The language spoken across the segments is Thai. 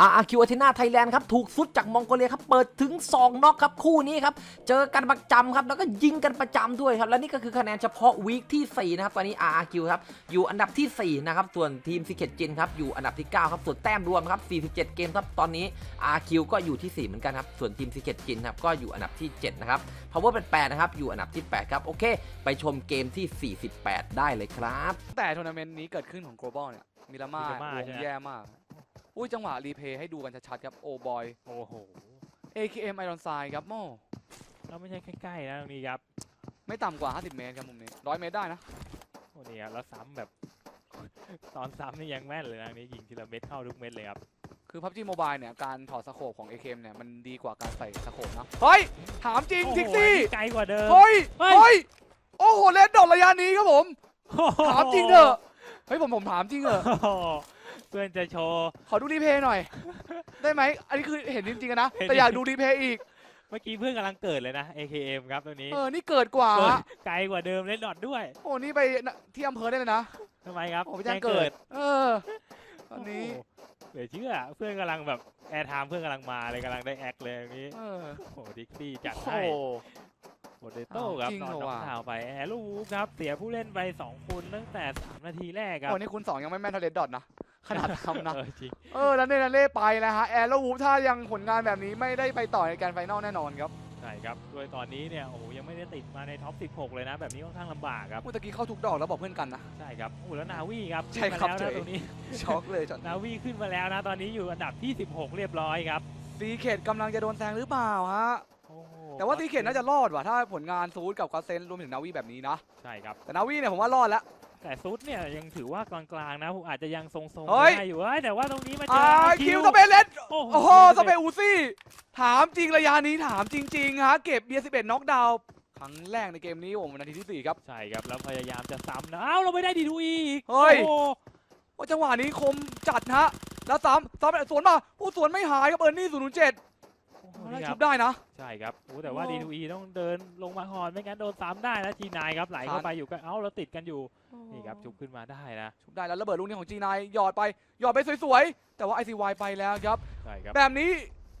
อาคิวเทนาไทยแลนด์ครับถูกซุดจากมองโกเลียครับเปิดถึง 2น็อกครับคู่นี้ครับเจอกันประจำครับแล้วก็ยิงกันประจำด้วยครับและนี่ก็คือคะแนนเฉพาะวีคที่4นะครับตอนนี้ RRQ ครับอยู่อันดับทีสี่4นะครับส่วนทีมซิเคตจินครับอยู่อันดับที่9ครับส่วนแต้มรวมครับ47 เกมครับตอนนี้ RQ ก็อยู่ที่ 4 เหมือนกันครับส่วนทีมซิเคตจินครับก็อยู่อันดับที่7นะครับ Power เป็น8นะครับอยู่อันดับที่8ครับโอเค ไปชมเกมที่ 48 ได้เลยครับ แต่ทัวร์นาเมนต์นี้เกิดขึ้นของ global เนี่ยมิรามามิราม่าวงใช่ไหมแย่มาก อุ้ยจังหวะรีเพย์ให้ดูกันชัดๆครับโอบอย โอ้โห AKM Iron s i ครับโม่แล้วไม่ใช่ใกล้ๆนะตรงนี้ครับไม่ต่ำกว่า 50 เมตรครับมุมนี้100เมตรได้นะโอ้นี่ครับแล้วซ้ำแบบ ตอนซ้ำนี่ยังแม่นเลยนะอันนี่ยิงทีละเม็ดเข้าทุกเม็ดเลยครับ คือ PUBG Mobile เนี่ย การถอดสโคปของ AKM เนี่ย มันดีกว่าการใส่สโคปนะ เฮ้ย ถามจริงโอ้โหทิกซี่อันนี้ไกลกว่าเดิม เฮ้ย เฮ้ยเฮ้ยโอ้โหเลดดอทระยะนี้ครับผม ถามจริงเถอะ เฮ้ยผมผมถามจริงเถอะโอ้โห เพื่อนจะโชว์ ขอดูรีเพย์หน่อย ได้ไหม อันนี้คือเห็นจริงๆอะนะ เห็น แต่อยากดูรีเพย์อีก เมื่อกี้เพื่อนกำลังเกิดเลยนะ AKM ครับตรงนี้เออ นี่เกิดกว่า เกิดไกลกว่าเดิมเล่นดอทด้วยโอ้นี่ไปที่อำเภอได้เลยนะทำไมครับโอ้ไปแจ้งเกิด เออ ตอนนี้โโหเหลือเชื่อเพื่อนกำลังแบบแอร์ไทม์เพื่อนกำลังมาเลยกำลังได้แอคเลยตรงนี้เออ โอ้โหดิกซี่จัดโอ้ให้โห โปเตโต้อ้าวครับจริงนอนเหรอน็อกวะดาวน์ไปแอร์ลูกครับ เสียผู้เล่นไป2คนตั้งแต่3นาทีแรกครับโอ้นี่คุณสองยังไม่แม่นเทเลดดอทนะ ขนาดทำนะ เออจริงเออแล้วเนเล่ไปแล้วฮะแอร์แล้ววูฟถ้ายังผลงานแบบนี้ไม่ได้ไปต่อในแกรนด์ไฟนอลแน่นอนครับใช่ครับโดยตอนนี้เนี่ยโอ้โหยังไม่ได้ติดมาในท็อป 16 เลยนะ แบบนี้ค่อนข้างลำบากครับเมื่อตะกี้เข้าทุกดอกแล้วบอกเพื่อนกันนะ ใช่ครับโอ้โหแล้วนาวีครับใช่ครับขึ้นมาแล้วเจ๋นะตรงนี้ช็อกเลยจอนนาวีขึ้นมาแล้วนะ ตอนนี้อยู่อันดับที่ 16 เรียบร้อยครับ ซีเขตกำลังจะโดนแซงหรือเปล่าฮะโอ้โห แต่ว่าซีเขตน่าจะรอดว่ะถ้าผลงานซูดกับคาเซนรวมถึงนาวีแบบนี้นะใช่ครับแต่นาวีเนี่ยผมว่ารอดแล้ว แต่ซุดเนี่ยยังถือว่ากลางๆนะผมอาจจะยังทรงๆเฮ้ย ได้อยู่เอ้ยแต่ว่าตรงนี้มาเจอ่าอคิวสเปนเลสโอ้โหโอ้โหสเปนอูซี่ ถามจริงระยะนี้ถามจริงๆฮะเก็บเบียร์สิบเอ็ดน็อกดาวน์ครั้งแรกในเกมนี้ผมนาทีที่สี่ครับ ใช่ครับแล้วพยายามจะซ้ำนะอ้าวเราไม่ได้ดีดูอีกเฮ้ย โอ้โหว่าจังหวะนี้คมจัดฮะแล้วซ้ำซ้ำสวนมาผู้สวนไม่หายครับเออร์นี่ศูนย์เจ็ด โอ้โหได้นี่คชุรับบได้นะ ใช่ครับโอ้แต่ว่าโอ้ดีดูอีต้องเดินลงมาก่อนไม่งั้นโดนซ้ำได้แล้วทีนายครับไหลเข้าไปอยู่กันเอ้าเราติดกันอยู่นี่ครับจุบขึ้นมาได้นะชุบได้แล้วระเบิดลูกนี้ของจีนายหยอดไปหยอดไปสวยๆแต่ว่า ICY ไปแล้วครับใช่ครับแบบนี้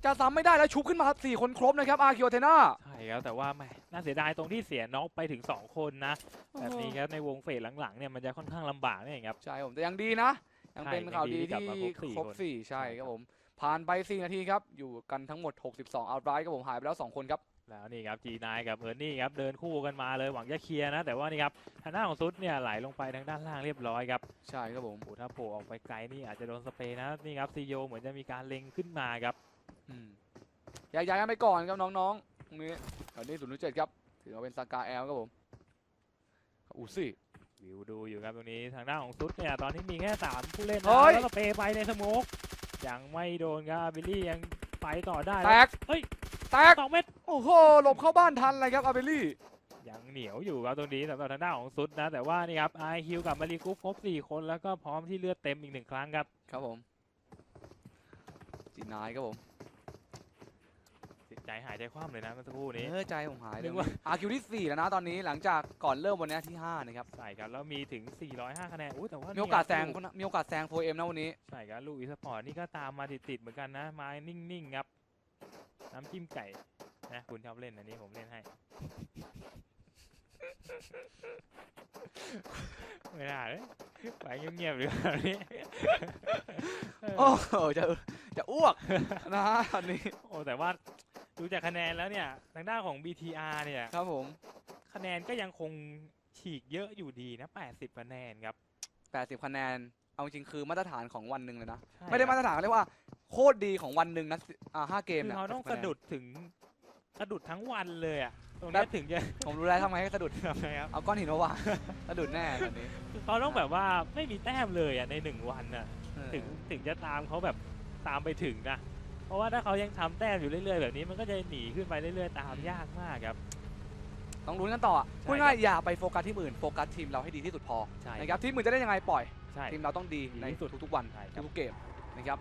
จะซ้ำไม่ได้แล้วชุบขึ้นมา4คนครบนะครับอาร์คิวเทนาใช่ครับแต่ว่าแหมน่าเสียดายตรงที่เสียน็อกไปถึง 2 คนนะแบบนี้ครับในวงเฟสหลังๆเนี่ยมันจะค่อนข้างลำบากนี่เองครับใช่ผมแต่ยังดีนะยังเป็นใช่ข่าวดียังดีที่ที่กลับมาครบสี่ครบคนสี่ใช่ใช่คครัรับบผม ผ่านไป 4 นาทีครับ อยู่กันทั้งหมด 62 เอาไรครับผมหายไปแล้ว 2 คนครับ แล้วนี่ครับจีนายกับเออร์นี่ครับเดินคู่กันมาเลยหวังจะเคลียร์นะ แต่ว่านี่ครับทางหน้าของซุดเนี่ยไหลลงไปทางด้านล่างเรียบร้อยครับ ใช่ครับผมโอ้ถ้าโผล่ออกไปไกลนี่อาจจะโดนสเปรย์นะนี่ครับซีโยเหมือนจะมีการเล็งขึ้นมาครับอืมย้ายๆกันไปก่อนครับน้องๆตรงนี้ตอนนี้ศูนย์เจ็ดครับถือว่าเป็นสกาแอลครับผมอูซี่วิวดูอยู่ครับตรงนี้ทางด้านของซุดเนี่ยตอนนี้มีแค่สามผู้เล่นเฮ้นะยแล้วสเปรย์ไปในสโมก ยังไม่โดนครับบิลลี่ยังไปต่อได้แตแล้วกเฮ้ยแตกสองเม็ดโอ้โหหลบเข้าบ้านทันเลยครับอาเบลลี่ยังเหนียวอยู่ครับตรงนี้สำหรับทางด้านของซุดนะ แต่ว่านี่ครับไอคิวกับมารีกุฟครบสี่คนแล้วก็พร้อมที่เลือดเต็มอีกหนึ่งครั้งครับ ครับผมจีนายครับผมจิต ใจหายใจคว่ำเลยนะเมื่อสักครู่นี้ เออใจผมหายนึเลยกว่า อาคิวที่4แล้วนะตอนนี้หลังจากก่อนเริ่มวันนี้ที่5นะครับใช่ครับแล้วมีถึง 405 คะแนนอุ้ยแต่ว่ามีมีโอกาสแซงคนมีโอกาสแซงโฟเอ็มนะวันนี้ ใช่ครับลูกอีสปอร์ตนี่ก็ตามมาติดๆเหมือนกันนะไม้นิ่งๆครับ น้ำจิ้มไก่นะคุณชอบเล่นอันนี้ผมเล่นให้ ไม่ได้เลยไปเงียบๆหรือเปล่านี่โอ้โหจะจะอ้วกนะฮะตอนนี้ โอ้แต่ว่า ดูจากคะแนนแล้วเนี่ยทางด้านของ BTR เนี่ยครับผม คะแนนก็ยังคงฉีกเยอะอยู่ดีนะ 80 คะแนนครับ 80 คะแนน เอาจริงๆคือมาตรฐานของวันหนึ่งเลยนะ ใช่ไม่ได้ครับ มาตรฐานเขาเรียกว่าโคตรดีของวันหนึ่งนะอ่าห้าเกมคือเนี่ย เขาต้อง80สะดุดถึงสะดุดทั้งวันเลยอะตรงเนี้ยถึงจะ ผมรู้แล้วทำไงให้สะดุด ทำไงครับเอาก้อนหินมาวาง สะดุดแน่ตอนนี้คือเขาต้องแบบว่าไม่มีแต้มเลยอะในหนึ่งวันน่ะเออถึงถึงจะตามเขาแบบตามไปถึงนะ เพราะว่าถ้าเขายังทำแต้มอยู่เรื่อยๆแบบนี้มันก็จะหนีขึ้นไปเรื่อยๆตามยากมากครับ ต้องลุ้นกันต่ออะใช่พูดง่ายๆอย่าไปโฟกัสที่อื่นโฟกัสทีมเราให้ดีที่สุดพอใช่ นะครับทีมอื่นจะได้ยังไงปล่อย ใช่ ทีมเราต้องดีดีในที่สุดทุกๆวันใช่ครับ ทุกๆเกมนะครับ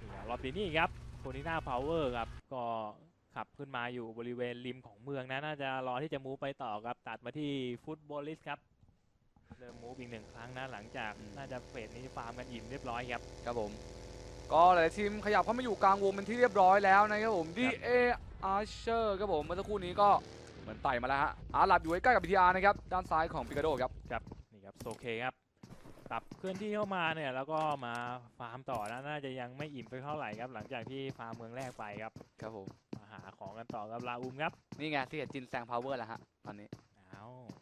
นี่ครับรอบนี้ครับโคนิน่าพาวเวอร์ครับ ก็ขับขึ้นมาอยู่บริเวณริมของเมืองนะ น่าจะรอที่จะมูฟไปต่อครับ ตัดมาที่ฟุตบอลลิสครับ เริ่มมูฟอีกหนึ่งครั้งนะ หลังจากน่าจะเฟสนี้ฟาร์มกันอิ่มเรียบร้อยครับ ครับผม ก็หลายๆทีมขยับเข้ามาอยู่กลางวงเป็นที่เรียบร้อยแล้วนะครับผม DA Archer ครับผมเมื่อสักครู่นี้ก็เหมือนไต่มาแล้วฮะอาหลับอยู่ใกล้ๆกับ BTR นะครับด้านซ้ายของปิกาโดครับครับนี่ครับโอเคครับปรับเคลื่อนที่เข้ามาเนี่ยแล้วก็มาฟาร์มต่อนะน่าจะยังไม่อิ่มไปเท่าไหร่ครับ หลังจากที่ฟาร์มเมืองแรกไปครับครับผมมาหาของกันต่อกับลาอุมครับนี่ไงที่เห็นจินแซงพาวเวอร์แล้วฮะตอนนี้เอา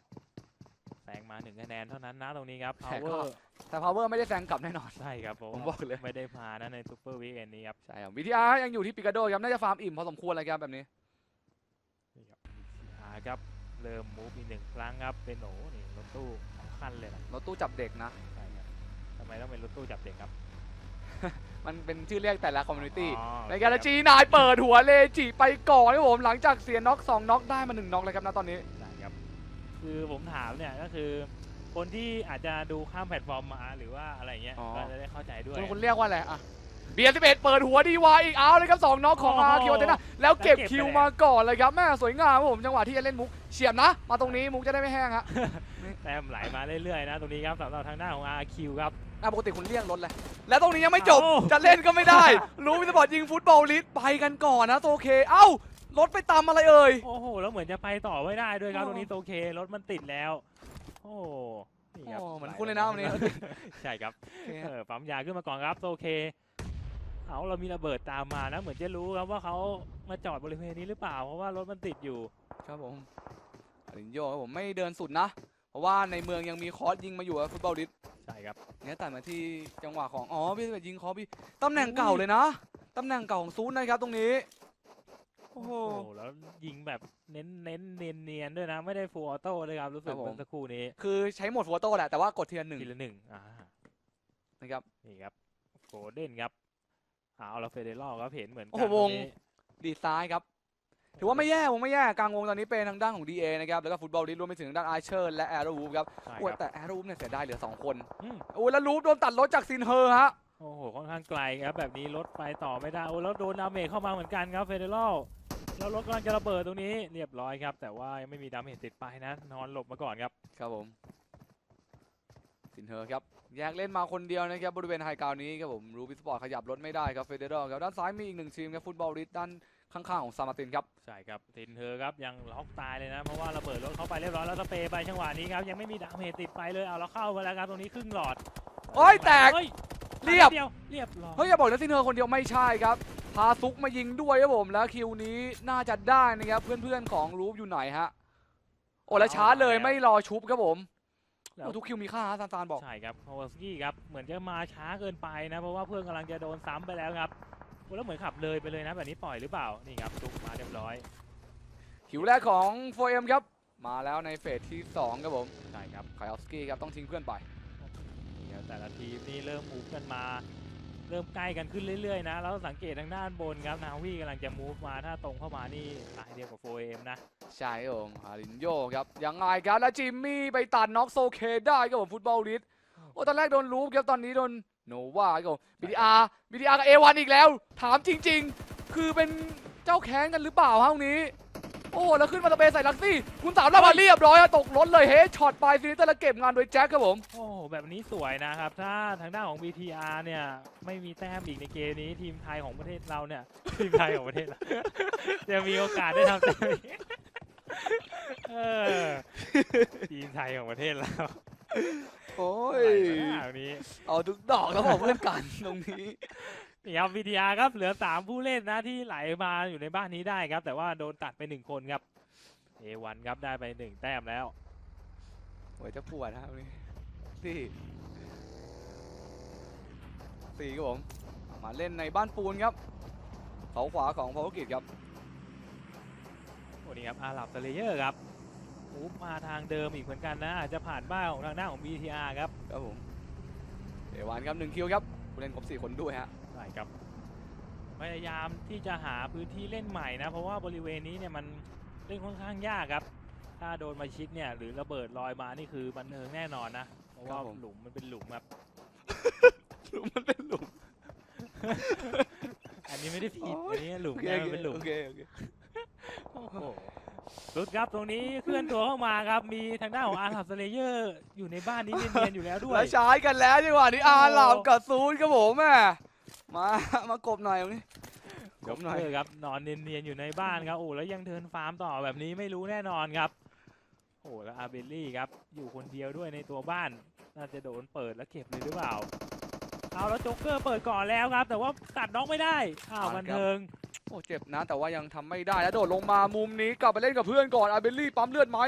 แซ งมาหนึ่งคะแนนเท่านั้นนะตรงนี้ครับ แต่ก็ power แต่พาวเวอร์ไม่ได้แซงกลับแน่นอน ใช่ครับผมผมบอกเลย ไม่ได้มานะในซูเปอร์วีคเอนนี้ครับ ใช่ครับ BTR ยังอยู่ที่ปิกาโดครับน่าจะฟาร์มอิ่มพอสมควรเลยครับแบบนี้นี่ครับอ่าครับ เริ่มมูฟอีกหนึ่งครั้งครับ เป็นโอ้นี่รถตู้สองคันเลยนะรถตู้จับเด็กนะ ใช่ครับทำไมต้องเป็นรถตู้จับเด็กครับมันเป็นชื่อเรียกแต่ละคอมมูนิตี้ อ๋อในการจีนายเปิดหัวเลจิไปก่อนครับผมหลังจากเสียน็อกสองน็อกได้มาหนึ่งน็อกเลยครับนะตอนนี้ใช่ ครับคือผมถามเนี่ยก็คือ คนที่อาจจะดูข้ามแพลตฟอร์มมาหรือว่าอะไรเงี้ยอ๋อ ก็จะได้เข้าใจด้วย คุณคุณเรียกว่าอะไรอะเบียร์สิบเอ็ดเปิดหัวดีวายอีกเอาเลยครับสองน็อกของโอ้อาโหคิวเทน่าแล้วเก็บแล้วเก็บคิวไปแล้ว มาก่อนเลยครับแม่สวยงามครับผมจังหวะที่จะเล่นมุกเฉียบนะ มาตรงนี้มุกจะได้ไม่แห้งฮะแต้มไหลมาเรื่อยๆนะตรงนี้ครับสำหรับทางหน้าของ RQ ครับ อะปกติคุณเลี่ยงรถเลยแล้วตรงนี้ยังไม่จบเอ้าจะเล่นก็ไม่ได้ รู้วิสปอร์ตยิงฟุตบอลลิสไปกันก่อนนะโอเค เอ้า รถไปตามอะไรเอ่ย โอ้โห แล้วเหมือนจะไปต่อไม่ได้ด้วยครับโอ้ตรงนี้โตเค รถมันติดแล้ว โอ้นี่ครับโอ้เหมือนคุณเลยนะวันนี้ ใช่ครับโอเคเออปั๊มยาขึ้นมาก่อนครับโตเค เอาเรามีระเบิดตามมานะ เหมือนจะรู้ครับว่าเขามาจอดบริเวณนี้หรือเปล่า เพราะว่ารถมันติดอยู่ ครับผมอารินโยครับผมไม่เดินสุดนะ เพราะว่าในเมืองยังมีคอร์สยิงมาอยู่อะฟุตบอลลิสใช่ครับเนี่ยตัดมาที่จังหวะของ อ๋อพี่ไปยิงคอพี่ตำแหน่งเก่าเลยนะ ตำแหน่งเก่าของซูนนะครับตรงนี้ โอ้โห โอ้โหแล้วยิงแบบเน้นเน้นเนียนเนียนๆด้วยนะ ไม่ได้ฟูลออโต้เลยครับ รู้สึครักบผม เมื่อสักครู่นี้คือใช้โหมดโฟโต้แหละแต่ว่ากดทีละหนึ่งทีละหนึ่งอ่า นะครับ นี่ครับโกลเด้นครับเอาเราเฟเดรอลครับเห็นเหมือนกัโอ้โหตรวงนี้ดีดซ้ายครับ ถือว่าไม่แย่วงไม่แย่กลางวงตอนนี้เป็นทางด้านของ DA นะครับแล้วก็ฟุตบอลลิสรวมไปถึงทางด้านอาร์เชอร์และแอโรวูฟครับใช่โอ้ยครับแต่แอโรวูฟเนี่ยเสียดายเหลือ2คนอืมโอ้ยแล้วลูฟโดนตัดรถจากซินเฮอร์ฮะ โอ้โหค่อนข้างไกลครับแบบนี้รถไปต่อไม่ได้โอ้แล้วโดนดาเมจเข้ามาเหมือนกันครับเฟเดรอลแล้วรถกำลังจะระเบิดตรงนี้เรียบร้อยครับ แต่ว่ายังไม่มีดาเมจติดไปนะ นอนหลบมาก่อนครับครับผมซินเฮอร์ครับแยกเล่นมาคนเดียวนะครับบริเวณไฮกราวนี้ครับผมรูบิสปอร์ตขยับรถไม่ได้ครับเฟเดอร์ครับด้านซ้ายมีอีกหนึ่งทีมครับฟุตบอลลิสด้านข้างๆของซามาตินครับใช่ครับตินเธอครับยังล็อกตายเลยนะ เพราะว่าระเบิดรถเข้าไปเรียบร้อยแล้วสเปรย์ไปจังหวะนี้ครับยังไม่มีดาเมจติดไปเลยเอาแล้วเข้าไปแล้วครับตรงนี้ครึ่งหลอดโอ้ยแตก เฮ้ยเรียบเดียวเรียบร้อยเฮ้ยอย่าบอกนะซินเฮอร์คนเดียวไม่ใช่ครับ พาซุกมายิงด้วยครับผมแล้วคิวนี้น่าจะได้นะครับ เพื่อนๆของรูฟอยู่ไหนฮะ โอ้แล้วช้าเลยไม่รอชุบครับผมแล้วโอ้ทุกคิวมีค่าฮะซานซานบอก ใช่ครับโฮวสกี้ครับ เหมือนจะมาช้าเกินไปนะ เพราะว่าเพื่อนกำลังจะโดนซ้ำไปแล้วครับโอ้แล้วเหมือนขับเลยไปเลยนะแบบนี้ปล่อยหรือเปล่า นี่ครับตุกมาเรียบร้อย คิวแรกของโฟเอ็มครับ มาแล้วในเฟสที่สองครับผม ใช่ครับ ไคลอฟสกี้ครับต้องทิ้งเพื่อนไปนี่ครับ แต่ละทีมนี่เริ่มมูฟกันมา เริ่มใกล้กันขึ้นเรื่อยๆนะแล้วสังเกตทางด้านบนครับนาวีกำลังจะมูฟมาถ้าตรงเข้ามานี่ตายเดียวกับโฟเอมนะใช่ครับผมฮารินโยครับยังไงครับแล้วจิมมี่ไปตัดน็อกโซเคได้ครับผมฟุตบอลลิสโอ้ตอนแรกโดนลูปครับตอนนี้โดนโนวาครับบีดีอาร์บีดีอาร์กับเอวันอีกแล้ว ถามจริง ๆ คือเป็นเจ้าแค้นกันหรือเปล่าฮะตรงนี้ โอ้แล้วขึ้นมาสเปซใส่ลักซี่คุณสามรับมาเรียบร้อยอะตกรถเลยเฮดช็อตไปฟินิเตอร์แล้วเก็บงานโดยแจ็คครับผมโอ้โหแบบนี้สวยนะครับ ถ้าทางด้านของ BTR เนี่ยไม่มีแต้มอีกในเกมนี้ทีมไทยของประเทศเราเนี่ยทีมไทยของประเทศเราจะมีโอกาสได้ทำแต้มอีกเออทีมไทยของประเทศเราโอ้ไหยวมากวันนี้เอาทุกดอกแล้วบอกเพื่อนกันตรงนี้ นี่ครับ BTR ครับเหลือ3ผู้เล่นนะที่ไหลมาอยู่ในบ้านนี้ได้ครับ แต่ว่าโดนตัดไป1คนครับ A1 ครับได้ไป1แต้มแล้วโอ้ยจะปวดนะครับนี่สี่สี่ครับผมมาเล่นในบ้านปูนครับเสาขวาของพาวกิจครับโอ้นี่ครับอาหรับสเลเยอร์ครับมูฟมาทางเดิมอีกเหมือนกันนะ อาจจะผ่านบ้านของทางด้านของ BTR ครับครับผมเอวานครับหนึ่งคิวครับผู้เล่นครบสี่คนด้วยฮะ ใช่ครับ พยายามที่จะหาพื้นที่เล่นใหม่นะ เพราะว่าบริเวณนี้เนี่ยมันเล่นค่อนข้างยากครับ ถ้าโดนมาชิดเนี่ยหรือระเบิดลอยมานี่คือบันเทิงแน่นอนนะ เพราะว่าหลุมมันเป็นหลุมครับ หลุมมันเป็นหลุม อันนี้ไม่ได้ผิดโอ้อัยนนี้หลุมโอเคนะมันเป็นหลุม โอเคโอเคโอ้โหรุดครับตรงนี้เคลื่อนตัวเข้ามาครับ มีทางด้านของอาร์คับสเลเยอร์อยู่ในบ้านนี้เนียนๆอยู่แล้วด้วย แล้วใช้กันแล้วจังหวะนี้อาหลามกับซูนครับผมแม่ มา มากบหน่อยตรงนี้กยบกหน่อยเลิกครับนอนเนียนๆอยู่ในบ้านครับโอ้แล้วยังเทิร์นฟาร์มต่อแบบนี้ไม่รู้แน่นอนครับโอ้แล้วอาเบลลี่ครับอยู่คนเดียวด้วยในตัวบ้าน น่าจะโดนเปิดแล้วเก็บเลยหรือเปล่าเอาแล้วโจ๊กเกอร์เปิดก่อนแล้วครับ แต่ว่าตัดน้องไม่ได้อ้าวบันเทิงโอ้เจ็บนะ แต่ว่ายังทำไม่ได้แล้วโดดลงมามุมนี้กลับไปเล่นกับเพื่อนก่อนอาเบลลี่ปั๊มเลือดไหม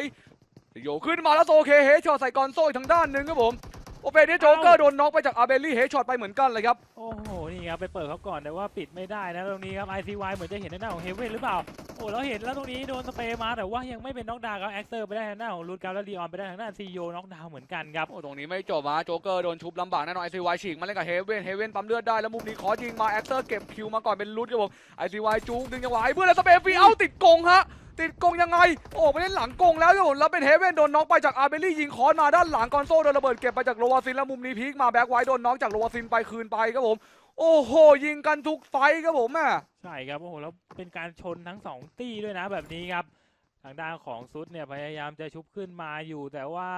โยขึ้นมาแล้วโซเคเฮดช็อตใส่กอนโซ่อีกทางด้านหนึ่งครับผม โอเปนี่โจ๊กเกอร์โดนน็อกไปจากอาเบลลี่เฮดช็อตไปเหมือนกันเลยครับ โอ้โห นี่ครับไปเปิดเขาก่อนแต่ว่าปิดไม่ได้นะตรงนี้ครับ ICY เหมือนจะเห็นในหน้าของเฮเว่นหรือเปล่า โอ้แล้วเห็นแล้วตรงนี้โดนสเปรย์มาแต่ว่ายังไม่เป็นน็อกดาวน์ครับแอคเซอร์ไปได้ทางหน้าของรูดการแล้วดีออนไปได้ทางหน้าซีโอน็อกดาวน์เหมือนกันครับ โอ้ตรงนี้ไม่จบนะโจ๊กเกอร์โดนชุบลำบากแน่นอนไอซีวายฉีกมาเล่นกับเฮเว่นเฮเว่นปั๊มเลือดได้แล้วมุมนี้ขอยิงมาแอคเตอร์เก็บคิวมาก่อนเป็นลุดครับผมไอซีวายจูงดึงจังหวะให้เพื่อนแล้วสเปรย์ฟรีเอ้าติดกงฮะ ติดกงยังไง โอ้ไปเล่นหลังกงแล้วครับผมแล้วเป็นเฮเว่นโดนน็อกไปจากอาร์เบลลี่ยิงคอนมาด้านหลังกอนโซ่โดนระเบิดเก็บไปจากโลวาซินแล้วมุมนี้พีคมาแบ็กไว้โดนน็อกจากโลวาซินไปคืนไปครับผม โอ้โหยิงกันทุกไฟครับผมอะใช่ครับโอ้โหแล้วเป็นการชนทั้งสองตี้ด้วยนะแบบนี้ครับ ทางด้านของซุดเนี่ยพยายามจะชุบขึ้นมาอยู่ แต่ว่า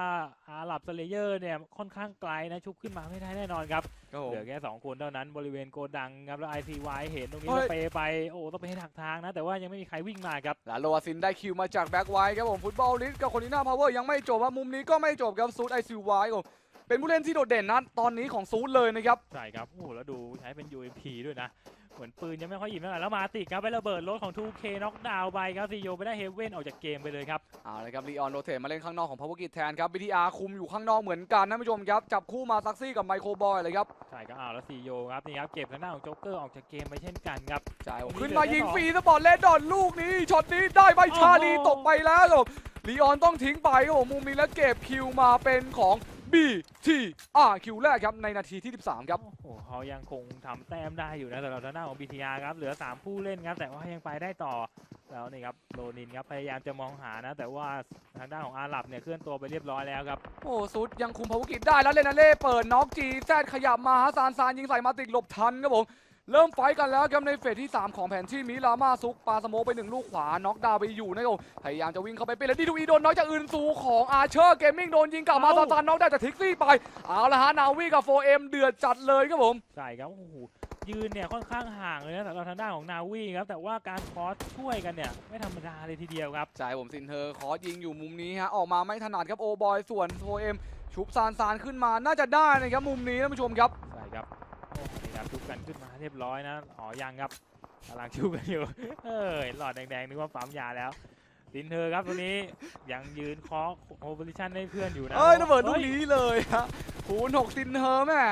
อาหรับสเลเยอร์เนี่ยค่อนข้างไกลนะชุบขึ้นมาไม่ได้แน่นอนครับครับผมเหลือแค่2คนเท่านั้นบริเวณโกดังครับแล้ว ICY เห็นตรงนี้เฮ้สยเปรย์ไปโอ้ต้องไปให้ถักทางนะ แต่ว่ายังไม่มีใครวิ่งมาครับแล้วโลวาซินได้คิวมาจากแบ็กไว้ครับผมฟุตบอลลิสกับคนนี้หน้าพาวเวอร์ยังไม่จบว่ามุมนี้ก็ไม่จบครับซูดไอซีวายครับผม เป็นผู้เล่นที่โดดเด่นนะตอนนี้ของซูดเลยนะครับ ใช่ครับโอ้โหแล้วดูใช้เป็น UMP ด้วยนะ เหมือนปืนยังไม่ค่อยอิ่มเท่าไหร่แล้วมาติดครับไประเบิดรถของ 2K น็อกดาวน์ไปครับซีโยไปได้เฮเว่นออกจากเกมไปเลยครับ เอาเลยครับลีออนโรเทตมาเล่นข้างนอกของพาวเวอร์กิจแทนครับ BTR คุมอยู่ข้างนอกเหมือนกันนะผู้ชมครับ จับคู่มาซักซี่กับไมโครบอยเลยครับ ใช่ครับอ้าวแล้วซีโยครับนี่ครับเก็บทางด้านของโจ๊กเกอร์ออกจากเกมไปเช่นกันครับ ใช่ตรงนี้ขึ้นมาเหลือยิงแค่สองฟรีสปอร์ตเลดดอนลูกนี้ช็อตนี้ได้ใบชาลีโอ้โหตกไปแล้วครับลีออนต้องทิ้งไปครับผมมุมนี้แล้วเก็บคิวมาเป็นของ BTR คิวแรกครับในนาทีที่ 13 ครับ โอ้โหเขายังคงทำแต้มได้อยู่นะสำหรับทางด้านของ BTR ครับ เหลือ 3 ผู้เล่นครับ แต่ว่ายังไปได้ต่อ แล้วนี่ครับโรนินครับ พยายามจะมองหานะ แต่ว่าทางด้านของอาหรับเนี่ยเคลื่อนตัวไปเรียบร้อยแล้วครับ โอ้ซุดยังคุมพาวเวอร์กิจได้แล้วเลนาเล่เปิดน็อกจีแซดขยับมาฮะซานซานยิงใส่มาติดหลบทันครับผม เริ่มไฟท์กันแล้วครับในเฟสที่ 3 ของแผนที่มิลามาซุกปาสโมกไปหนึ่งลูกขวา น็อกดาวน์ไปอยู่นะครับผมพยายามจะวิ่งเข้าไปเป็นแล้วดีดูอีโดนน็อกจากอื่นซูของอาเชอร์เกมมิ่งโดนยิงกลับมาเอ้าซานซานน็อกได้จากทิกซี่ไป เอาละฮะ นาวีกับโฟเอ็มเดือดจัดเลยครับผม ใช่ครับ โอ้โห ยืนเนี่ยค่อนข้างห่างเลยนะสำหรับทางด้านของนาวีครับ แต่ว่าการคอสช่วยกันเนี่ย ไม่ธรรมดาเลยทีเดียวครับ ใช่ผมซินเธอขอยิงอยู่มุมนี้ฮะออกมาไม่ถนัดครับโอบอยส่วนโฟเอ็มชุบซานซานขึ้นมาน่าจะได้นะครับมุมนี้ท่านผู้ชมครับใช่ครับโอ้ นี่ครับชุบกันขึ้นมาเรียบร้อยนะอ๋อยังครับกำลังชุบกันอยู่ เอ้ยหลอดแดงๆนึกว่าปั๊มยาแล้วดินเธอครับตัวนี้ยังยืนเคอโอเปอเรชั่นให้เพื่อนอยู่นะเอ้ยระเบิดลูกฮ้นี้เลยฮะคูณหกซินเธอแม่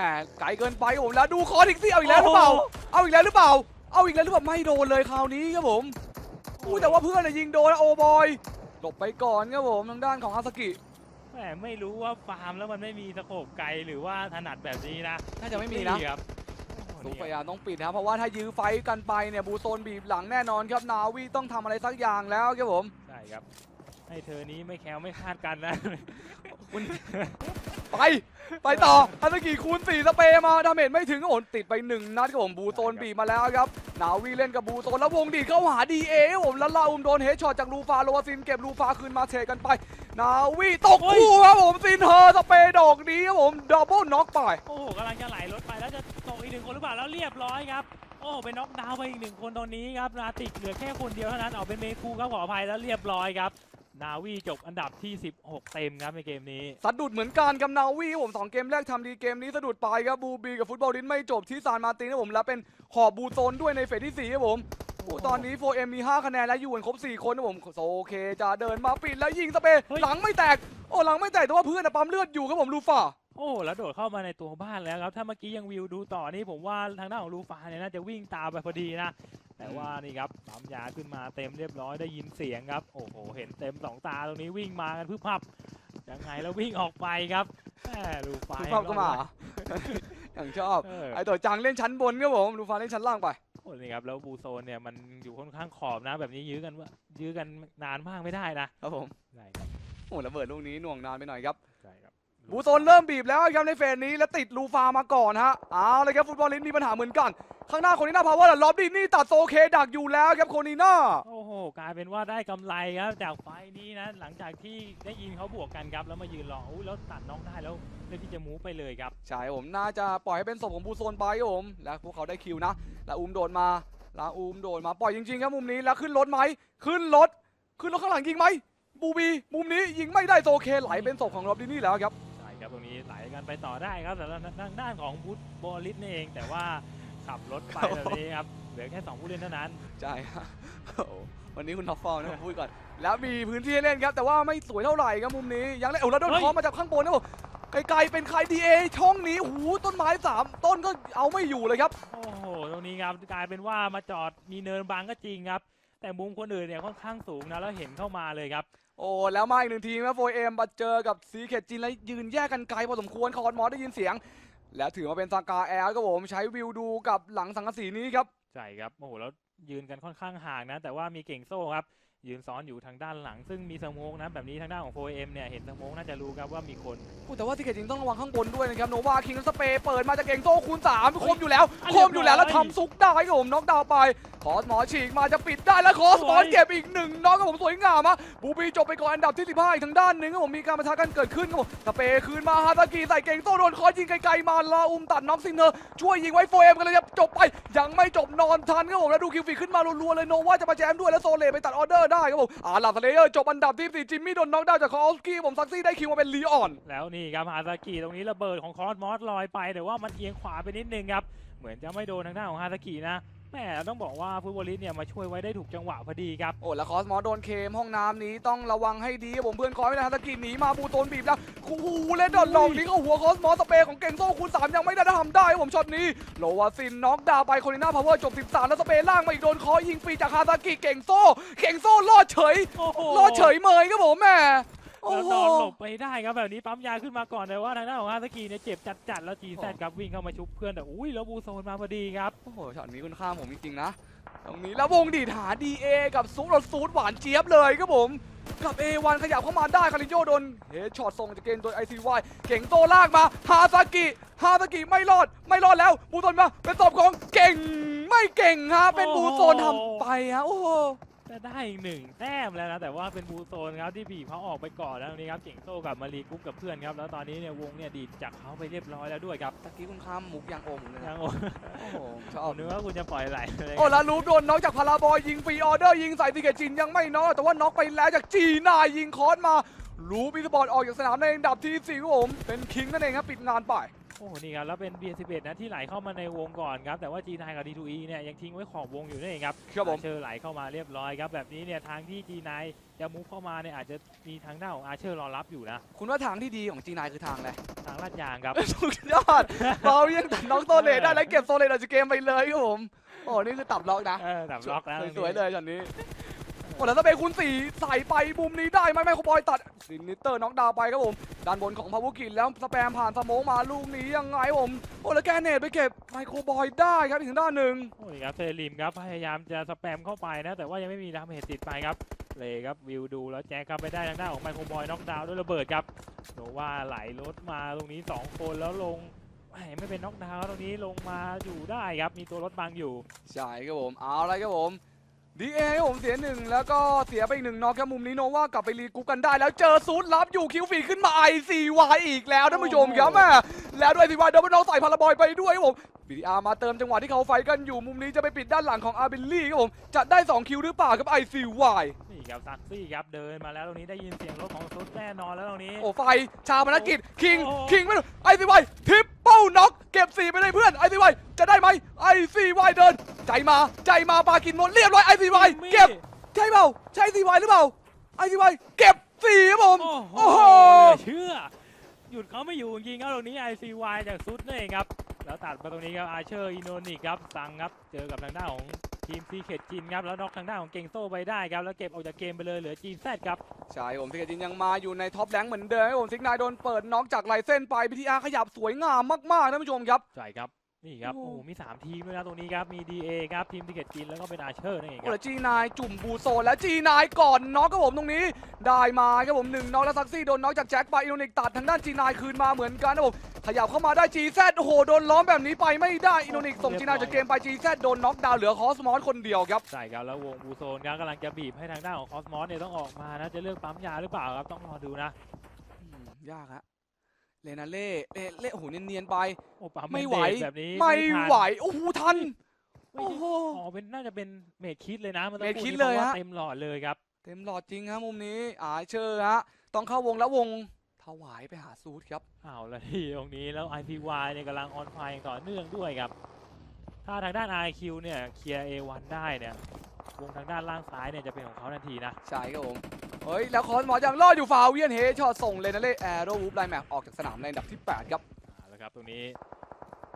ไกลเกินไปครับผมแล้วดูคอทิกซี่เอาอีกแล้วหรือเปล่าเอาอีกแล้วหรือเปล่าเอาอีกแล้วหรือเปล่าไม่โดนเลยคราวนี้ครับผมอู้แต่ว่าเพื่อนน่ะยิงโดนนะโอบอยหลบไปก่อนครับผมทางด้านของอาสกิ แหมไม่รู้ว่าฟาร์มแล้วมันไม่มีสโคปไกลหรือว่าถนัดแบบนี้นะน่าจะไม่มีนะ ครับสุพยายามต้องปิดนะเพราะว่าถ้ายื้อไฟท์กันไปเนี่ยบูโซนบีบหลังแน่นอนครับนาวีต้องทำอะไรสักอย่างแล้วครับผม ใช่ครับ ให้เธอนี้ไม่แคล้วไม่คาดกันนะไป ไปต่ออาสกิคูณ4สเปรย์มาดาเมจไม่ถึงครับผมติดไปหนึ่งนัดครับผมบูโซนบีบมาแล้วครับนาวีเล่นกับบูโซนแล้ววงดีดเข้าหาดีเอครับผมแล้วลาอุมโดนเฮดช็อตจากลูฟาโลวาซินเก็บลูฟาคืนมาเทกันไป นาวีตกคู่ครับผมซินเฮอร์สเปรย์ดอกนี้ครับผมดับเบิลน็อกไปโอ้โหกำลังจะไหลรถไปแล้วจะตกอีกหนึ่งคนหรือเปล่าแล้วเรียบร้อยครับโอ้โหเป็นน็อกดาวน์ไปอีกหนึ่งคนตอนนี้ครับนาติกเหลือแค่คนเดียวเท่านั้นออกเป็นเมคูครับขออภัยแล้วเรียบร้อยครับ นาวีจบอันดับที่ 16 เต็มครับในเกมนี้ สะดุดเหมือนกันกับนาวีผมสองเกมแรกทำดีเกมนี้สะดุดไปครับบูบีกับฟุตบอลลินไม่จบที่ซานมาตินครับผมแล้วเป็นขอบบูโซนด้วยในเฟสที่สี่ครับผมโอ้ตอนนี้ 4M มี 5 คะแนน และอยู่กันครบ 4 คนครับผมโอเค จะเดินมาปิดแล้วยิงสเปรย์หลังไม่แตก โอ้หลังไม่แตกแต่ว่าเพื่อนนะปั๊มเลือดอยู่ครับผมลูฟ่า โอ้แล้วโดดเข้ามาในตัวบ้านแล้วครับถ้าเมื่อกี้ยังวิวดูต่อนี่ผมว่าทางด้านของลูฟาเนี่ยน่าจะวิ่งตามไปพอดีนะแต่ว่านี่ครับปั๊มยาขึ้นมาเต็มเรียบร้อยได้ยินเสียงครับโอ้โหเห็นเต็มสองตาตรงนี้วิ่งมากันพึบพับยังไงแล้ววิ่งออกไปครับแหมลูฟาลูฟ่าก็มาอย่างชอบเออไอตัวจังเล่นชั้นบนครับผมลูฟ่าเล่นชั้นล่างไปโอ้นี่ครับแล้วบูโซนเนี่ยมันอยู่ค่อนข้างขอบนะ แบบนี้ยื้อกันว่ายื้อกันนานมากไม่ได้นะครับผมใช่ครับโอ้ระเบิดลูกนี้หน่วงนานไปหน่อยครับใช่ครับ บูโซนเริ่มบีบแล้วครับในเฟสนี้แล้วติดลูฟามาก่อนฮะเอาเลยครับฟุตบอลลินมีปัญหาเหมือนกัน ข้างหน้าโคนิน่าพาวเวอร์ล็อบดี้นี่ตัดโซเคดักอยู่แล้วครับโคนิน่าโอ้โหกลายเป็นว่าได้กำไรครับจากไฟล์นี้นะ หลังจากที่ได้ยินเขาบวกกันครับแล้วมายืนรออุ้ยแล้วตัดน้องได้แล้วเลือกที่จะมูฟไปเลยครับใช่ครับผมน่าจะปล่อยให้เป็นศพของบูโซนไปครับผมและพวกเขาได้คิวนะแล้วอูมโดดมาแล้วอูมโดดมาปล่อยจริงๆครับมุมนี้แล้วขึ้นรถไหมขึ้นรถขึ้นรถข้างหลังยิงไหมบูบีมุมนี้ยิงไม่ได้โซเคไหลเป็นศพของโรบดินี่แล้วครับใช่ ครับตรงนี้ไหลกันไปต่อได้ครับแต่ทางด้านของบูธบอลิสนี่เอง แต่ว่าขับรถไปแบบนี้ครับเหลือแค่สองผู้เล่นเท่านั้นใช่ฮะโอ้โหวันนี้คุณท็อปฟอลนะผมพูดก่อน แล้วมีพื้นที่ให้เล่นครับ แต่ว่าไม่สวยเท่าไหร่ครับมุมนี้ยังเล่นโอ้แล้วโดนเฮ้ยเคอมาจากข้างบนนะผมไกลๆเป็นใครดีเอช่องนี้โอ้โหต้นไม้สามต้นก็เอาไม่อยู่เลยครับ โอ้โหตรงนี้ครับกลายเป็นว่ามาจอดมีเนินบางก็จริงครับ แต่มุมคนอื่นเนี่ยค่อนข้างสูงนะแล้วเห็นเข้ามาเลยครับ โอ้แล้วมาอีกหนึ่งทีมนะโฟเอ็มมาเจอกับซีเขตจินแล้วยืนแยกกันไกลพอสมควรคอนมอสได้ยินเสียง แล้วถือมาเป็นซากาแอลก็บผมใช้วิวดูกับหลังสังกะสีนี้ครับ ใช่ครับโอ้โหแล้วยืนกันค่อนข้างห่างนะ แต่ว่ามีเก่งโซ่ครับ ยืนซ้อนอยู่ทางด้านหลัง ซึ่งมีสโมกนะแบบนี้ทางด้านของ 4M เนี่ยเห็นสโมกน่าจะรู้ครับว่ามีคนโอ้แต่ว่าซีเขตจินต้องระวังข้างบนด้วยนะครับโนวาคิงสเปย์เปิดมาจากเก่งโต้คูณ3คมอยู่แล้วอะคมอยู่แล้วเรีแล้วยบร้อยทำซุกได้ครับผมน็อกดาวน์ไป คอสหมอฉีกมาจะปิดได้แล้วคอสหมอสวยเก็บอีกหนึ่งน็อกครับผมสวยงามอะบูบีจบไปก่อนอันดับที่15อีกทางด้านหนึ่งครับผมมีการประทะกันเกิดขึ้นครับผมสเปย์คืนมาฮาตากิใส่เก่งโต้โดนคอสยิงไกลๆมาลาอุมตัดน็อกซิงเนอร์ช่วยยิงไว้โฟเอ็มกันเลยครับจบไปยังไม่ จบนอนทันครับผมแล้วดูคิวฟีขึ้นมารัวๆเลยโนว่าจะมาแจมด้วยแล้วโซเลไปตัดออเดอร์ได้ครับผมอาลาสเลเยอร์จบอันดับที่สี่จิมมี่โดนน็อกดาวจากคอสกี้ผมซักซี่ได้คิวมาเป็นลีออน แล้วนี่ครับฮาซากิตรงนี้ระเบิดของคอสมอสลอยไปแต่ว่ามันเอียงขวาไปนิดนึงครับเหมือนจะไม่โดนทางด้านของฮาซากินะ แหม่ต้องบอกว่าฟุตบอลลิสเนี่ยมาช่วยไว้ได้ถูกจังหวะพอดีครับ โอ้แล้วคอสมอโดนเคมห้องน้ำนี้ต้องระวังให้ดีครับผมเพื่อนคอยไม่ได้ฮาตากิหนีมาบูโตนบีบแล้วโอ้โหเล่นดอนลองนี้ก็หัวคอสมอสเปรย์ของเก่งโซ่คูณสามยังไม่ได้ทำได้ครับผมช็อตนี้โลวาซินน็อกดาวน์ไปโคนิน่าพาวเวอร์จบ 13 แล้วสเปรย์ล่างมาอีกโดนคอยิงฟรีจากฮาตากิเก่งโซ่ เก่งโซ่รอดเฉยโอ้โหรอดเฉยเมยครับผมแม่โอ้ แล้วโหนอนหลบไปได้ครับแบบนี้ปั๊มยาขึ้นมาก่อนแต่ว่าทางด้านของฮาซากิเนี่ยเจ็บจัดๆแล้วจีแซดครับวิ่งเข้ามาชุบเพื่อนแต่อุ้ยแล้วบูโซนมาพอดีครับโอ้โหช็อตนี้คุณค่าผมจริงๆนะตรงนี้แล้ววงดีดหา DA กับซูดรถซูดหวานเจี๊ยบเลยครับผมกับ A1 ขยับเข้ามาได้คารินโยโดนเฮดช็อตส่งจากเกมโดย ICY เก่งโตลากมาฮาซากิฮาซากิไม่รอดไม่รอดแล้วบูโซนมาเป็นศพของเก่งไม่เก่งฮะเป็นโอ้บูโหโซนทำไปฮะโอ้ โหจะได้อีกหนึ่งแต้มแล้วนะแต่ว่าเป็นบูโซนครับที่บีบเขาออกไปก่อนแล้วตรงนี้ครับเก่งโซ่กับมารีกุ๊กกับเพื่อนครับแล้วตอนนี้เนี่ยวงเนี่ยดีดจากเขาไปเรียบร้อยแล้วด้วยครับตะกี้คุณข้ามมุกยังอมเลยยันะงโอ้โอ้โหชอผบมนึกว่าคุณจะปล่อยไหลเลยโอ้แล้วลูปโดนน็อกจากพาราบอยยิงฟรีออเดอร์ยิงใส่ติเกตจินยังไม่น็อกแต่ว่าน็อกไปแล้วจากจีนายยิงคอสมาลูปอีสปอร์ตออกจากสนามในอันดับที่สี่ครับผมเป็นคิงนั่นเองครับปิดงานไป โอ้โหนี่ครับแล้วเป็น B11 นะที่ไหลเข้ามาในวงก่อนครับแต่ว่า G9 กับ D2E เนี่ยยังทิ้งไว้ขอบวงอยู่นั่นเองครับครับผมอาเชอร์ไหลเข้ามาเรียบร้อยครับแบบนี้เนี่ยทางที่ G9 จะมุฟเข้ามาเนี่ยอาจจะมีทางด้านของอาเชอร์รอรับอยู่นะคุณว่าทางที่ดีของจีนายคือทางอะไร ทางลาดยางครับ สุดยอดเรายังตัดน้องโซเลตได้แล้วเก็บโซเลตออกจากเกมไปเลยครับผม โอ้นี่คือตับล็อกนะเออแต่ล็อกแล้ว สวยๆเลยช็อตนี้ โอ้แล้วถ้าเป็นคุณสีใส่ไปมุมนี้ได้ไหมไม่เขาบอยตัดซินิเตอร์น็อกดาวน์ไปครับผมด้านบนของพาวเวอร์กินแล้วสแปมผ่านสโมองมาลูกนี้ยังไงผมโอ้แล้วแกเนตไปเก็บไมโครบอยได้ครับอีกทางด้านหนึ่งโอ้ยครับเซริมครับพยายามจะสแปมเข้าไปนะ แต่ว่ายังไม่มีดาเมจติดไปครับเลยครับวิวดูแล้วแจ็คครับไปได้ทางด้านของไมโครบอยน็อกดาวน์ด้วยระเบิดครับโนว่าไหลรถมาตรงนี้สองคนแล้วลงแหมไม่เป็นน็อกดาวน์ตรงนี้ลงมาอยู่ได้ครับมีตัวรถบังอยู่ใช่ครับผมเอาละครับผม ดีเอครับผมเสียหนึ่งแล้วก็เสียไปอีกหนึ่งน็อกครับมุมนี้โนว่ากลับไปรีกรุ๊ปกันได้ แล้วเจอซูดลับอยู่คิวฟีขึ้นมา ICY อีกแล้วท่านผู้ชมครับแม่แล้วด้วย ICY ดับเบิลน็อกใส่พาราบอยไปด้วยครับผมบีอาร์มาเติมจังหวะที่เขาไฟกันอยู่มุมนี้จะไปปิดด้านหลังของอาร์บิลลี่ครับผมจะได้ 2 คิวหรือเปล่าครับ ICY นี่ครับซักซี่ครับเดินมาแล้วตรงนี้ได้ยินเสียงรถของซุดแน่นอนแล้วตรงนี้โอ้ไฟชาวพนักกิจคิงโอ้คิงไม่ไอซีวายทริปเปิลน็อกเก็บสี่ไปเลยเพื่อนไอซีวายจะได้ไหมไอซีวายเดิน ใจมาใจมาปากินหมดเรียบร้อยไอซีวายเก็บใช่เปล่าใช่ซีวายหรือเปล่าไอซีวายเก็บสี่ครับผมโอ้โหโอ้โหเหลือเชื่อ หยุดเขาไม่อยู่จริงๆครับตรงนี้ ICY จากซุดนั่นเองครับ แล้วตัดมาตรงนี้ครับอาเชอร์อินโนนิกครับซังครับเจอกับทางด้านของทีมซีเคดจินครับแล้วน็อกทางด้านของเก่งโซ่ไปได้ครับแล้วเก็บออกจากเกมไปเลยเหลือจีแซดครับใช่ผมซิกเกจินยังมาอยู่ในท็อปแรงค์เหมือนเดิมครับผมซิกนายโดนเปิดน็อกจากไลเส้นไปพีทีอาร์ขยับสวยงามมากๆท่านผู้ชมครับใช่ครับ นี่ครับโอ้โอ้โห มี 3 ทีมด้วยนะตรงนี้ครับ มี DA ครับ ทีมติเกตกินแล้วก็เป็นอาเชอร์นั่นเองคโอ้รับ แล้วจีนายจุ่มบูโซนและจีนายก่อนน็อกครับผมตรงนี้ ได้มาครับผมหนึ่งน็อกแล้วซักซี่โดนน็อกจากแจ็คไปอิโนนิกตัดทางด้านจีนายคืนมาเหมือนกันนะผมขยับเข้ามาได้จีแซโอ้โหโดนล้อมแบบนี้ไปไม่ได้อิโนนิกส่งจีนายจากเกมไปจีแซโดนน็อกดาวน์เหลือคอสมอสคนเดียวครับใช่ครับแล้ววงบูโซนครับกำลังจะบีบให้ทางด้านของคอสมอสเนี่ยต้องออกมานะจะเลือกปั๊มยาหรือเปล่าครับต้องรอดูนะอืมยากฮะ เลนาเล่เล่เล่โอ้โหเนียนๆไป โอ้ปั๊มไม่ไหวเบรกแบบนี้ไม่ทันไหวโอ้โหทัน ไม่โอ้ใช่โห อ๋อเป็นน่าจะเป็นเมดคิดเลยนะมันต้องเมดคิดพูเลยพราะว่าฮะ เต็มหลอดเลยครับ เต็มหลอดจริงฮะมุมนี้อาเชอร์ฮะต้องเข้าวงแล้ววงถวายไปหาซูดครับ เอาละที่ตรงนี้แล้ว IPY เนี่ยกำลังออนไฟอย่างต่อเนื่องด้วยครับ ถ้าทางด้าน IQ เนี่ยเคลียร์ A1 ได้เนี่ย วงทางด้านล่างซ้ายเนี่ยจะเป็นของเขาทันทีนะ ใช่ครับผม เฮ้ย แล้วคอสมอสยังรอดอยู่ฟาวเวียนเฮช็อตส่งเลนาเล่แอโรวูฟไลแม็กออกจากสนามในอันดับที่ 8 ครับเอาละครับตรงนี้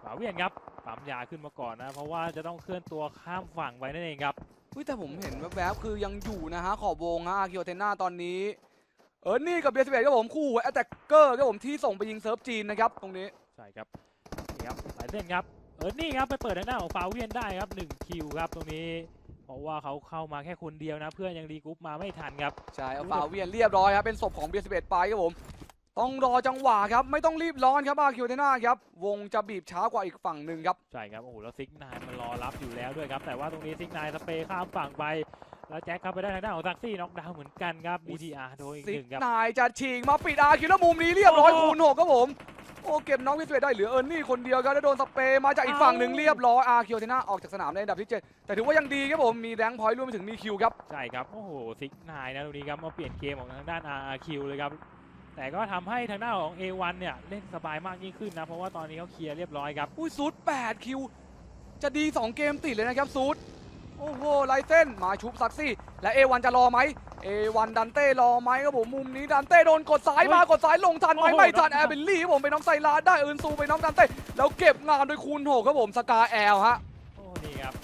ฝาเวียนครับปั๊มยาขึ้นมาก่อนนะ เพราะว่าจะต้องเคลื่อนตัวข้ามฝั่งไปนั่นเองครับอุ้ยแต่ผมเห็นแวบๆคือยังอยู่นะฮะขอบวงฮะอาคิโอเทน่าตอนนี้ เออนี่กับเบียร์สิบเอ็ดครับผมคู่แอตแทกเกอร์ครับผมที่ส่งไปยิงเซิร์ฟจีนนะครับตรงนี้ใช่ครับนี่ครับหลายเส้นครับเออนี่ครับไปเปิดทางด้านของฟาเวียนได้ครับ1คิวครับตรงนี้ เพราะว่าเขาเข้ามาแค่คนเดียวนะ เพื่อนยังรีกรุ๊ปมาไม่ทันครับ ใช่เอาฟาวเวียนเรียบร้อยครับ เป็นศพของเบียร์สิบเอ็ดไปครับผม ต้องรอจังหวะครับ ไม่ต้องรีบร้อนครับอาคิโอเทน่าครับ วงจะบีบช้ากว่าอีกฝั่งหนึ่งครับ ใช่ครับ โอ้โห แล้วซิกนายมันรอรับอยู่แล้วด้วยครับ แต่ว่าตรงนี้ซิกนายสเปรย์ข้ามฝั่งไป แล้วแจ็คครับไปได้ทางด้านของซักซี่น็อกดาวน์เหมือนกันครับ BTR โดยอีกซิหกนึ่งครับนายจะฉีกมาปิดอาคิวแล้วมุมนี้เรียบร้อยโอ้โหคูณหกครับผมโอ้เก็บน้องวิสเวตได้เหลือเอิร์นนี่คนเดียวครับแล้วโดนสเปรย์มาจากอีกฝั่งหนึ่งเอ้าเรียบร้อยอาคิวเทน่าออกจากสนามในอันดับที่เจ็ดแต่ถือว่ายังดีครับผมมีแรงค์พอยต์รวมไปถึงมีคิวครับ ใช่ครับ โอ้โหซิกนายนะตรงนี้ครับ มาเปลี่ยนเกมของทางด้าน RRQ เลยครับ แต่ก็ทำให้ทางด้านของ A1 เนี่ย เล่นสบายมากยิ่งขึ้นนะ เพราะว่าตอนนี้เขาเคลียร์เรียบร้อยครับ อุ้ยซูด8คิว จะดี 2 เกมติดเลยนะครับซูด โอ้โหไลเส้นมาชุบซักซี่ และเอวันจะรอไหมเอวันดันเต้รอไหมครับผมมุมนี้ดันเต้โดนกดซ้ายมาเฮ้ยกดซ้ายลงทันไหมโอ้โหไม่ทันน้องแอร์เบลลี่ครับผมไปน้องไซลาได้เอิร์นซูไปน้องดันเต้แล้วเก็บงานโดยคูณหกครับผมสกาแอลฮะโอ้นี่ครับ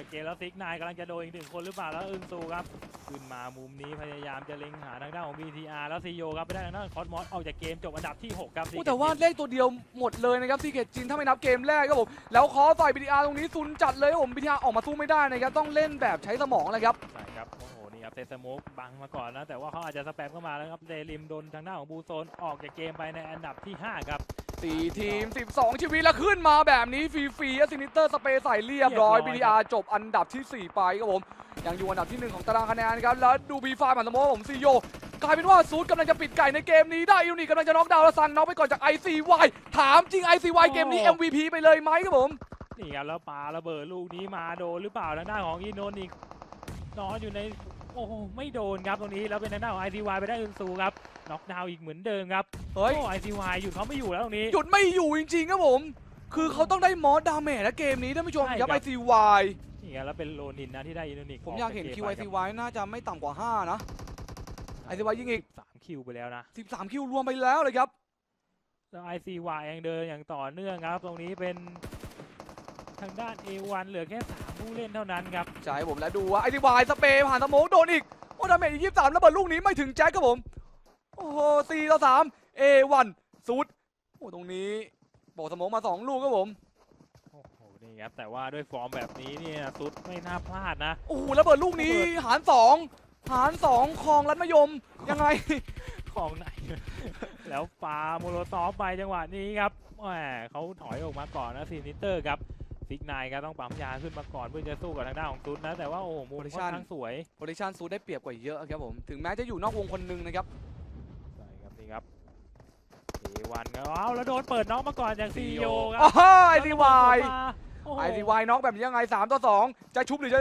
ดานเต้โดนเก็บออกจากเกมแล้วซิกนายกำลังจะโดนอีกหนึ่งคนหรือเปล่าแล้วอึนซูครับขึ้นมามุมนี้พยายามจะเล็งหาทางด้านของ BTR แล้วซีโยครับไปได้ทางด้านคอสมอสออกจากเกมจบอันดับที่6ครับโอ้แต่ว่าเลขตัวเดียวหมดเลยนะครับซีเกตจินถ้าไม่นับเกมแรกครับผมแล้วคอฝ่ายบีดีอาร์ตรงนี้ซุนจัดเลยครับผมบีดีอาร์ออกมาสู้ไม่ได้นะครับต้องเล่นแบบใช้สมองเลยครับใช่ครับโอ้โหนี่ครับเซตสโมกบังมาก่อนนะแต่ว่าเขาอาจจะสแปมเข้ามาแล้วครับเดลิมโดนทางด้านของบูโซนออกจากเกมไปในอันดับที่ 5 ครับ 4ทีม 12 ชีวิตแล้วขึ้นมาแบบนี้ฟรีๆซินิเตอร์สเปย์ใส่เรียบร้อยเรีบียบร้อยดีอาร์จบอันดับที่ 4 ไปครับผม ยังอยู่อันดับที่ 1 ของตารางคะแนนครับ แล้วดูบีฟาผ่านสโมองผมซีโยกลายเป็นว่าซูดกำลังจะปิดไก่ในเกมนี้ได้ยูนิกำลังจะน็อกดาวน์แล้วซันน็อกไปก่อนจาก ICY ถามจริง ICY เกมนี้ MVP ไปเลยไหมครับผม นี่ครับแล้วปาระเบิดลูกนี้มาโดนหรือเปล่าทางด้านของอีโนนอีกนอนอยู่ใน โอ้โหไม่โดนครับตรงนี้แล้วเป็นทางด้านของ ICY ไปได้อึนซูครับน็อกดาวน์อีกเหมือนเดิมครับเฮ้ยโอ้ ICY หยุดเขาไม่อยู่แล้วตรงนี้ หยุดไม่อยู่จริงๆครับผม คือเขาต้องได้มอสดาเมจนะเกมนี้ท่านผู้ชมใช่ครับครับ ICY นี่ครับแล้วเป็นโลนินนะที่ได้อินโดนิกผมอยากเห็นจคิวไปครับ ICY น่าจะไม่ต่ำกว่า 5 นะ ICY ยิงอีก สามคิวไปแล้วนะ 13 คิวรวมไปแล้วเลยครับ แล้ว ICY ยังเดินอย่างต่อเนื่องครับ ตรงนี้เป็น ทางด้าน A1 เหลือแค่3ผู้เล่นเท่านั้นครับใช่ผมแล้วดูว่า ICY สเปย์ผ่านสโมกโดนอีกโอ้ดาเมจอีก23แล้วเบิดลูกนี้ไม่ถึงแจ็คครับผม โอ้โห4ต่อ3 A1 ซูดโอ้ตรงนี้บอกสโมกมา2ลูกครับผมโอ้โหนี่ครับแต่ว่าด้วยฟอร์มแบบนี้เนี่ยซุดไม่น่าพลาดนะโอ้โหแล้วเบิดลูกนี้หาร2หาร2คลองรัดมะยมยังไง ของไหน แล้วปาโมโลตอฟไปจังหวะนี้ครับแหมเขาถอยออกมาก่อนนะซีนิเตอร์ครับ ซิกนายก็ต้องปั๊มยาขึ้นมาก่อนเพื่อจะสู้กับทางด้านของซุดนะ แต่ว่าโอ้โหมุมค่อนข้างสวยโพซิชันซูดได้เปรียบกว่าเยอะครับผม ถึงแม้จะอยู่นอกวงคนหนึงนะครับ ใช่ครับนี่ครับ A1 ครับอ้าวแล้วโดนเปิดน็อกมาก่อนจากซีโอครัอ๋อแล้ว ICY โอ้โหไอซีวายน็อกแบบนี้ยังไง 3 ต่อ 2 จะชุบหรือจะ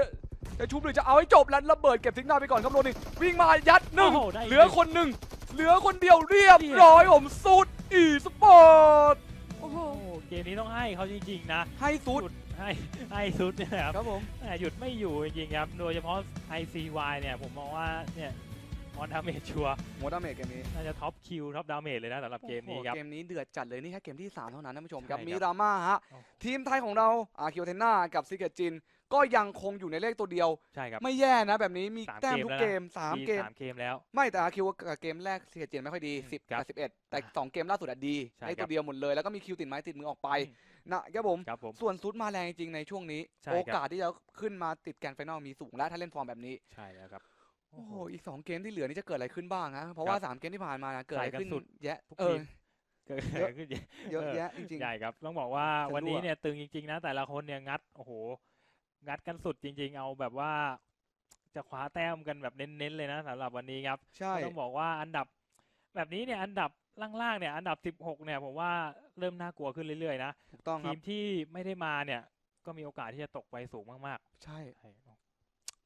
จะชุบหรือจะเอาให้จบแล้วระเบิดเก็บทิ้งหน้าไปก่อนครับโรนี่วิ่งมายัดหนึ่งโอ้โได้เหลือคนหนึ่งเหลือคนเดียวเรียบร้อยผมสุดอีสปอร์ต โอ้โหโอ้โห เกมนี้ต้องให้เขาจริงๆนะให้สุดหยุด ให้ให้สุดเนี่ยครับครับผม แต่หยุดไม่อยู่จริงๆครับ โดยเฉพาะ ICY เนี่ยผมมองว่าเนี่ยออนดาเมจชัวร์โมดาเมจเกมนี้น่าจะท็อปคิวท็อปดาเมจเลยนะสำหรับเกมนี้ครับ โอ้โหเกมนี้เดือดจัดเลยนี่แค่เกมที่ 3 เท่านั้นท่านผู้ชมครับ ใช่ครับมีดราม่าฮะ โอ้ ทีมไทยของเราอาคิวเทน่ากับซิกเกจิน ก็ยังคงอยู่ในเลขตัวเดียว ใช่ครับ ไม่แย่นะแบบนี้มีสามแต้มเกมทุกแล้วนะ เกมสามมีเกม สามเกมแล้ว ไม่แต่อาคิวกับเกมแรกซิกเกจินไม่ค่อยดีอืม10ครักับบ11แต่อะ2เกมล่าสุดอะดีใช่ได้ครัตับวเดียวหมดเลย แล้วก็มีคิวติดไม้ติดมือออกไปอืมนะครับผม ครับผม ส่วนซุดมาแรงจริงๆในช่วงนี้ ใช่ครับ โอกาสที่จะขึ้นมาติดแกรนด์ไฟนอลมีสูงและถ้าเล่นฟอร์มแบบนี้ ใช่แล้วครับ โอ้โหอีก2เกมที่เหลือนี่จะเกิดอะไรขึ้นบ้างฮะเพราะว่า3เกมที่ผ่านมานะเกิดอะไรใส่กันขึ้นสุดแยะทุกเอทีอม เกิดเยอะขึ้นเยอะเยอะแยะจริง ใหญ่ครับ ต้องบอกว่าจะวันนี้รั่วเนี่ยตึงจริงๆนะแต่ละคนเนี่ยงัด โอ้โห งัดกันสุดจริง ๆ เอาแบบว่า จะคว้าแต้มกันแบบเน้นๆเลยนะสำหรับวันนี้ครับๆใช่ ก็ต้องบอกว่าอันดับ แบบนี้เนี่ยอันดับล่างๆเนี่ย อันดับ16เนี่ยผมว่าเริ่มน่ากลัวขึ้นเรื่อยๆนะถูกต้องคทีรับมที่ไม่ได้มาเนี่ย ก็มีโอกาสที่จะตกไปสูงมากใช่ ๆใช่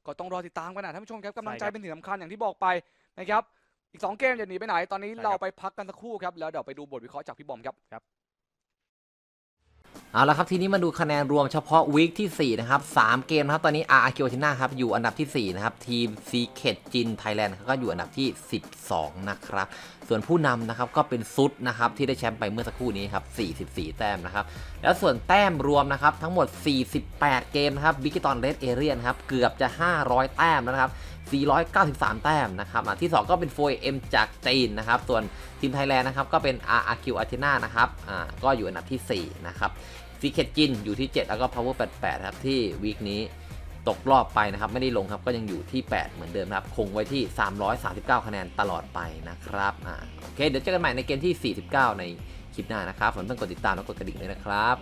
ก็ต้องรอติดตามกันนะท่านผู้ชมครับกำลังใจใช่ครับเป็นสิ่งสำคัญอย่างที่บอกไปนะครับ อีก 2 เกมจะหนีไปไหน ตอนนี้ใช่ครับ เราไปพักกันสักครู่ครับ แล้วเดี๋ยวไปดูบทวิเคราะห์จากพี่บอมครับ เอาละครับทีนี้มาดูคะแนนรวมเฉพาะวีคที่4นะครับ3เกมนะครับตอนนี้ r q ชนะครับอยู่อันดับที่ 4 นะครับ ทีม c ีเคดจินไทยแลนด์ก็อยู่อันดับที่ 12 นะครับ ส่วนผู้นำนะครับก็เป็นซุดนะครับที่ได้แชมป์ไปเมื่อสักครู่นี้ครับ 44 แต้มนะครับ แล้วส่วนแต้มรวมนะครับทั้งหมด 48 เกมนะครับบิกิตอนเรดเอเรียนครับเกือบจะ 500 แต้มแล้วนะครับ493 แต้มนะครับอะที่ 2 ก็เป็น 4M จากจีนนะครับ ส่วนทีมไทยแลนด์นะครับก็เป็น RRQ Athena นะครับอ่าก็อยู่อันดับที่ 4 นะครับ ซีเคจินอยู่ที่ 7 แล้วก็ Power 88 ครับ ที่วีคนี้ตกรอบไปนะครับ ไม่ได้ลงครับก็ยังอยู่ที่ 8 เหมือนเดิมครับ คงไว้ที่ 339 คะแนนตลอดไปนะครับอ่าโอเค เดี๋ยวเจอกันใหม่ในเกมที่ 49 ในคลิปหน้านะครับผมต้องกดติดตามและกดกระดิ่งด้วยนะครับ